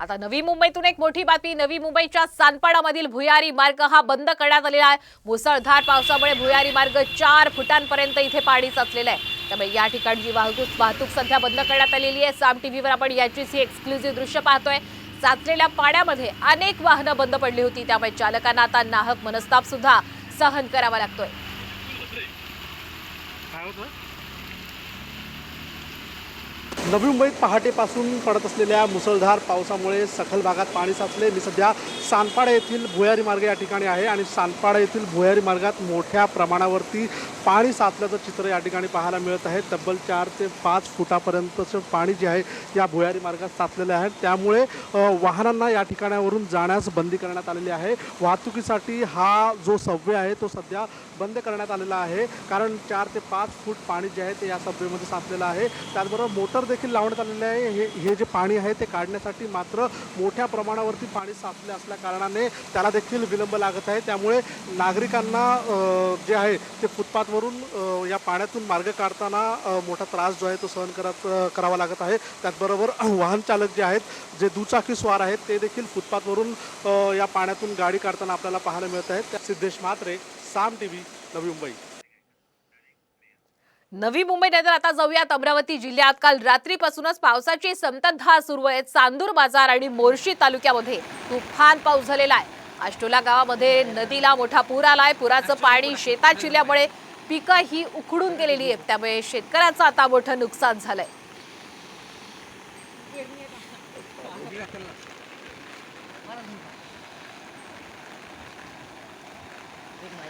आता नवी मुंबईतून एक मोठी बातमी. नवी मुंबईच्या सानपाडामधील भुयारी मार्ग हा बंद करण्यात आलेला आहे. मुसळधार पावसामुळे भुयारी मार्ग चार फुटांपर्यंत इथे पाणी साचलेलं आहे. त्यामुळे या ठिकाणची वाहतूक वाहतूक सध्या बंद करण्यात आलेली आहे. साम टीव्हीवर आपण याचीच ही एक्सक्लुझिव्ह दृश्य पाहतोय. साचलेल्या पाण्यामध्ये अनेक वाहनं बंद पडली होती. त्यामुळे चालकांना आता नाहक मनस्ताप सुद्धा सहन करावा लागतोय. नवी मुंबईत पहाटेपासून पडत असलेल्या मुसळधार पावसामुळे सखल भागात पाणी साचले. मी सध्या सानपाडा येथील भुयारी मार्ग या ठिकाणी आहे आणि सानपाडा येथील भुयारी मार्गात मोठ्या प्रमाणावरती पाणी साचल्याचं चित्र या ठिकाणी पाहायला मिळत आहे. तब्बल चार ते पाच फुटापर्यंतचं पाणी जे आहे या भुयारी मार्गात साचलेलं आहे. त्यामुळे वाहनांना या ठिकाणावरून जाण्यास बंदी करण्यात आलेली आहे. वाहतुकीसाठी हा जो सव्वे आहे तो सध्या बंद करण्यात आलेला आहे. कारण चार ते पाच फूट पाणी जे आहे ते या सव्वेमध्ये साचलेलं आहे. त्याचबरोबर मोटर देखील देखील लावण्यात आलेले आहे. हे हे जे पाणी आहे ते काढण्यासाठी मात्र मोठ्या प्रमाणावरती पाणी साचले असल्या कारणाने त्याला देखील विलंब लागत आहे. त्यामुळे नागरिकांना जे आहे ते फुटपाथवरून या पाण्यातून मार्ग काढताना मोठा त्रास जो आहे तो सहन करत करावा लागत आहे. त्याचबरोबर वाहन चालक जे आहेत जे दुचाकी स्वार आहेत ते देखील फुटपाथवरून या पाण्यातून गाडी काढताना आपल्याला पाहायला मिळत आहेत. त्या सिद्धेश म्हात्रे साम टी व्ही नवी मुंबई. नवी मुंबईनंतर आता जाऊयात अमरावती जिल्ह्यात. काल रात्रीपासूनच पावसाची संततधार सुरू आहे. चांदूर बाजार आणि मोर्शी तालुक्यामध्ये तुफान पाऊस झालेला आहे. आष्टोला गावामध्ये नदीला मोठा पूर आलाय. पुराचं पाणी शेतात शिरल्यामुळे पिकं ही उखडून गेलेली आहेत. त्यामुळे शेतकऱ्याचं आता मोठं नुकसान झालंय.